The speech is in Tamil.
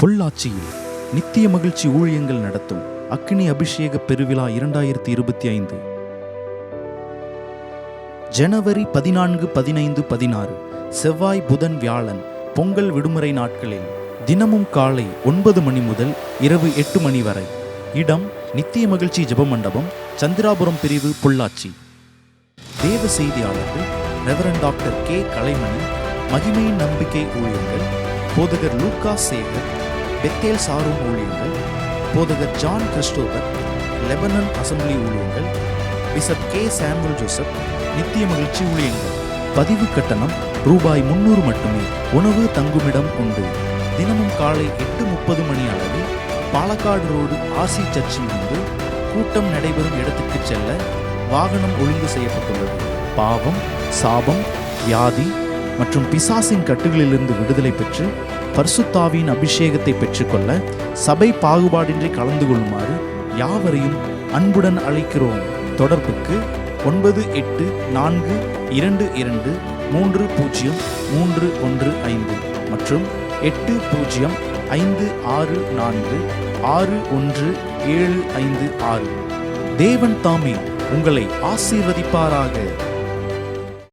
பொள்ளாச்சியில் நித்திய மகிழ்ச்சி ஊழியங்கள் நடத்தும் அக்னி அபிஷேக பெருவிழா இரண்டாயிரத்தி இருபத்தி ஐந்து. ஜனவரி பதினான்கு பதினைந்து பதினாறு செவ்வாய் புதன் வியாழன் பொங்கல் விடுமுறை நாட்களில் தினமும் காலை ஒன்பது மணி முதல் இரவு எட்டு மணி வரை. இடம் நித்திய மகிழ்ச்சி ஜெப மண்டபம் சந்திராபுரம் பிரிவு பொள்ளாச்சி. தேவ செய்தியாளர்கள் ரெவரன் டாக்டர் கே கலைமணி மகிமையின் நம்பிக்கை ஊழியர்கள் போதகர் லூக்கா சேகர் பெத்தேல் சாரும் ஊழியர்கள் போதகர் ஜான் கிறிஸ்டோபர் லெபனன் அசம்பிளி ஊழியர்கள் பிசப் கே சாமுவல் ஜோசப் நித்திய மகிழ்ச்சி ஊழியங்கள் பதிவு கட்டணம் ரூபாய் முன்னூறு மட்டுமே. உணவு தங்குமிடம் உண்டு. தினமும் காலை எட்டு முப்பது மணி அளவில் பாலக்காடு ரோடு ஆசி சர்ச்சில் இருந்து கூட்டம் நடைபெறும் இடத்துக்கு செல்ல வாகனம் ஒழுங்கு செய்யப்பட்டுள்ளது. பாவம் சாபம் வியாதி மற்றும் பிசாசின் கட்டுகளிலிருந்து விடுதலை பெற்று பர்சுத்தாவின் அபிஷேகத்தை பெற்றுக்கொள்ள சபை பாகுபாடின்றி கலந்து கொள்ளுமாறு யாவரையும் அன்புடன் அழைக்கிறோம். தொடர்புக்கு ஒன்பது எட்டு நான்கு இரண்டு இரண்டு மூன்று பூஜ்ஜியம் மூன்று ஒன்று ஐந்து மற்றும் எட்டு பூஜ்ஜியம் ஐந்து ஆறு நான்கு ஆறு ஒன்று ஏழு ஐந்து ஆறு. தேவன் தாமே உங்களை ஆசீர்வதிப்பாராக.